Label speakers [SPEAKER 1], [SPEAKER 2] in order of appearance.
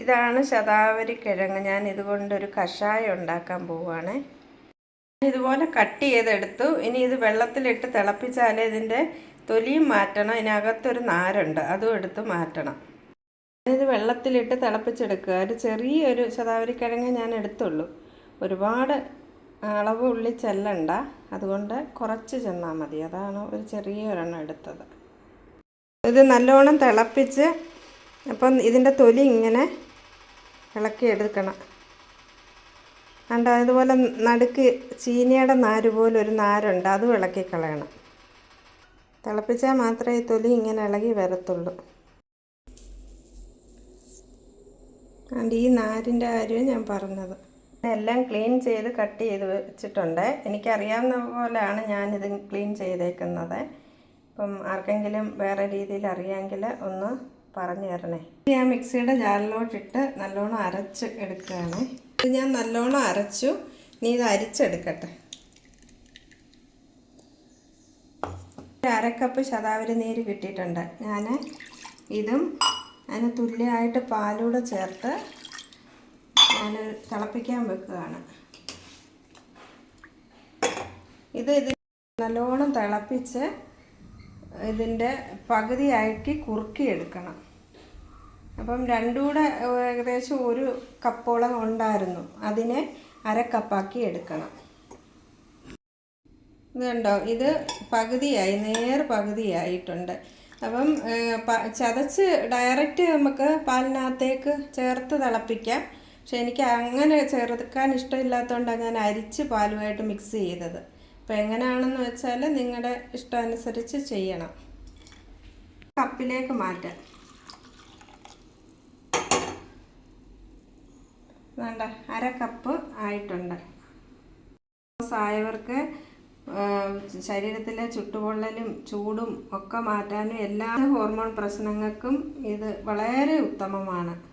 [SPEAKER 1] ഇതാണ് ശതാവരി കിഴങ്ങ്. ഞാൻ ഇതുകൊണ്ടൊരു കഷായം ഉണ്ടാക്കാൻ പോവുകയാണ്. ഇതുപോലെ കട്ട് ചെയ്തെടുത്തു. ഇനി ഇത് വെള്ളത്തിലിട്ട് തിളപ്പിച്ചാലേ ഇതിന്റെ തൊലിയും മാറ്റണം. ഇതിനകത്തൊരു നാരുണ്ട്. അതും എടുത്ത് മാറ്റണം. ഇത് വെള്ളത്തിലിട്ട് തിളപ്പിച്ചെടുക്കുക. ഒരു ചെറിയൊരു ശതാവരി കിഴങ്ങ് ഞാൻ എടുത്തുള്ളൂ. ഒരുപാട് അളവ് ഉള്ളി ചെല്ലണ്ട. അതുകൊണ്ട് കുറച്ച് ചെന്നാൽ മതി. അതാണ് ഒരു ചെറിയ ഒരെണ്ണം എടുത്തത്. ഇത് നല്ലോണം തിളപ്പിച്ച് അപ്പം ഇതിന്റെ തൊലി ഇങ്ങനെ ഇളക്കി എടുക്കണം. കണ്ടോ? അതുപോലെ നടുക്ക് ചീനിയുടെ നാര് പോലെ ഒരു നാരുണ്ട്. അതും ഇളക്കി കളയണം. തിളപ്പിച്ചാൽ മാത്രമേ ഈ തൊലി ഇങ്ങനെ ഇളകി വരത്തുള്ളൂ. അതുകൊണ്ട് ഈ നാരിന്റെ കാര്യവും ഞാൻ പറഞ്ഞത്. എല്ലാം ക്ലീൻ ചെയ്ത് കട്ട് ചെയ്ത് വെച്ചിട്ടുണ്ട്. എനിക്കറിയാവുന്ന പോലെയാണ് ഞാനിത് ക്ലീൻ ചെയ്തേക്കുന്നത്. ഇപ്പം ആർക്കെങ്കിലും വേറെ രീതിയിൽ അറിയാമെങ്കിൽ ഒന്ന് പറഞ്ഞു തരണേ. ഞാൻ മിക്സിയുടെ ജാറിലോട്ടിട്ട് നല്ലോണം അരച്ച് എടുക്കുകയാണ്. ഇത് ഞാൻ നല്ലോണം അരച്ചു. നീ ഇത് അരിച്ചെടുക്കട്ടെ. അരക്കപ്പ് ശതാവരി നീര് കിട്ടിയിട്ടുണ്ട്. ഞാൻ ഇതും അതിന് തുല്യമായിട്ട് പാലൂടെ ചേർത്ത് ഞാൻ തിളപ്പിക്കാൻ വെക്കുകയാണ്. ഇത് ഇത് നല്ലോണം തിളപ്പിച്ച് ഇതിന്റെ പകുതിയാക്കി കുറുക്കിയെടുക്കണം. അപ്പം രണ്ടുകൂടെ ഏകദേശം ഒരു കപ്പോളം ഉണ്ടായിരുന്നു. അതിനെ അരക്കപ്പാക്കി എടുക്കണം. ഇത് ഇത് പകുതിയായി നേർ പകുതിയായിട്ടുണ്ട്. അപ്പം ചതച്ച് ഡയറക്റ്റ് നമുക്ക് പാലിനകത്തേക്ക് ചേർത്ത് തിളപ്പിക്കാം. പക്ഷെ എനിക്ക് അങ്ങനെ ചേർക്കാൻ ഇഷ്ടമില്ലാത്തതുകൊണ്ടാണ് ഞാൻ അരിച്ച് പാലുമായിട്ട് മിക്സ് ചെയ്തത്. അപ്പം എങ്ങനെയാണെന്ന് വെച്ചാൽ നിങ്ങളുടെ ഇഷ്ടമനുസരിച്ച് ചെയ്യണം. കപ്പിലേക്ക് മാറ്റാം. വേണ്ട അര കപ്പ് ആയിട്ടുണ്ട്. ആയവർക്ക് ശരീരത്തിലെ ചുട്ടുപൊള്ളലും ചൂടും ഒക്കെ മാറ്റാനും എല്ലാ ഹോർമോൺ പ്രശ്നങ്ങൾക്കും ഇത് വളരെ ഉത്തമമാണ്.